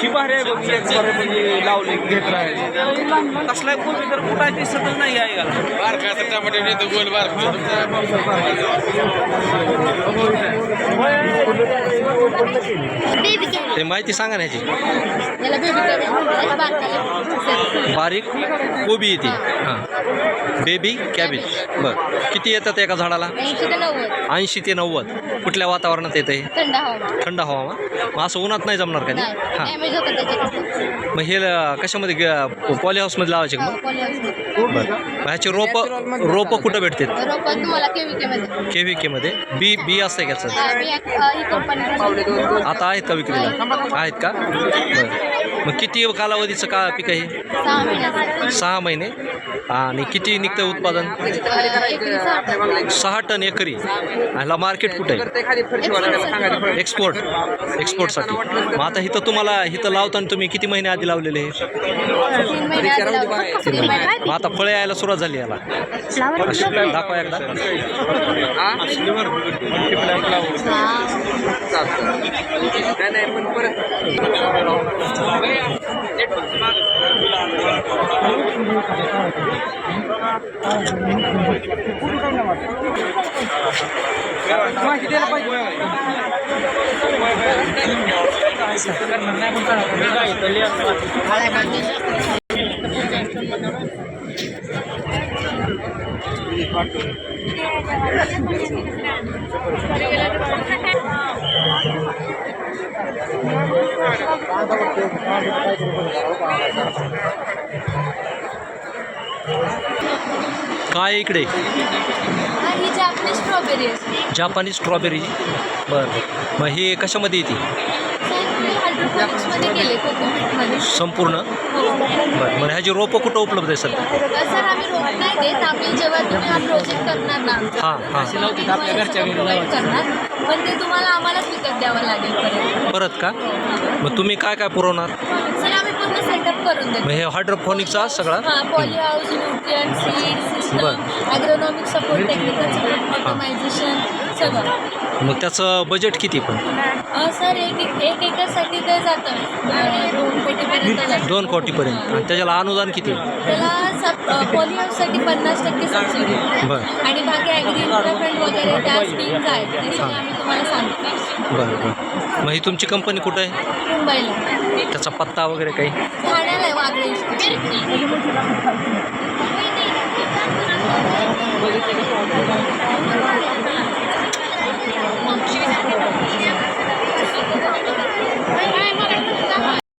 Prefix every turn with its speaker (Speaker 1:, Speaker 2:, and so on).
Speaker 1: शिवारे म्हणजे लावले घेत राहिले कसला कोणी तर कुठं दिसतच नाही आहे का
Speaker 2: बेबी कॅरेट
Speaker 3: ते माहिती सांगा ना ह्याची. बारीक कोबी येते. हां. बेबी कॅबेज बरं. किती येतात एका झाडाला?
Speaker 2: ऐंशी ते नव्वद.
Speaker 3: कुठल्या वातावरणात येतं हे
Speaker 2: थंड हवामान.
Speaker 3: मग असं उन्हात नाही जमणार कधी
Speaker 2: नाही.
Speaker 3: हां.
Speaker 2: त्याच्यात
Speaker 3: मग हे कशामध्ये पॉली हाऊसमध्ये लावायचे का मग? बरं. मग ह्याची रोपं रोपं कुठं भेटतात
Speaker 2: रोपात तुम्हाला केविके मध्ये
Speaker 3: के व्ही केमध्ये बी बी असतं का याचं आता आहेत का विक्रीला? आहेत का? बरं. मग किती कालावधीचं का पीक आहे?
Speaker 2: सहा
Speaker 3: महिने. आणि किती निघतं उत्पादन? सहा टन एकरी. ह्याला मार्केट कुठे आहे? एक्सपोर्ट. एक्सपोर्टसाठी. मग आता इथं तुम्हाला इथं लावताना तुम्ही किती महिने आधी लावलेले?
Speaker 2: आहे
Speaker 3: मग आता फळे यायला सुरुवात झाली याला. दाखवा एकदा. काय इकडे?
Speaker 2: हा, जापनीज स्ट्रॉबेरी आहे.
Speaker 3: जापानी स्ट्रॉबेरी बरं. बरं मग हे कशामध्ये येते?
Speaker 2: हायड्रोपोनिक्समध्ये केले कोकोपीटमध्ये.
Speaker 3: संपूर्ण? बरं मग ह्याची रोपं कुठं उपलब्ध आहे सध्या
Speaker 2: सर आम्ही रोप नाही देत. आम्ही जेव्हा तुम्ही हा प्रोजेक्ट करणार ना
Speaker 3: हां हां.
Speaker 1: आपल्या घरच्या घरी
Speaker 2: provide करणार. पण ते तुम्हाला आम्हालाच विकत द्यावं लागेल परत.
Speaker 3: परत का? मग तुम्ही काय काय पुरवणार?
Speaker 2: सर आम्ही पूर्ण सेटअप करून देतो.
Speaker 3: मग हे हायड्रोफोनिकचा सगळा?
Speaker 2: हां poly house nutrient seed system
Speaker 3: बरं.
Speaker 2: Agronomic support technical support automation सगळं.
Speaker 3: मग त्याचं बजेट किती पण?
Speaker 2: अं, सर एक एक एकरसाठी ते जातं. दोन कोटीपर्यंत जातं.
Speaker 3: दोन कोटीपर्यंत. आणि त्याच्याला अनुदान किती?
Speaker 2: त्याला सब पॉली हाऊससाठी पन्नास टक्के सबसिडी
Speaker 3: बरं.
Speaker 2: आणि बाकी ॲग्री वगैरे त्या स्कीम्स आहेत. ते सगळं आम्ही तुम्हाला सांगतो.
Speaker 3: बरं बरं. मग ही तुमची कंपनी कुठं आहे?
Speaker 2: मुंबईला.
Speaker 3: त्याचा पत्ता वगैरे काही?
Speaker 2: ठाण्याला आहे वागळे.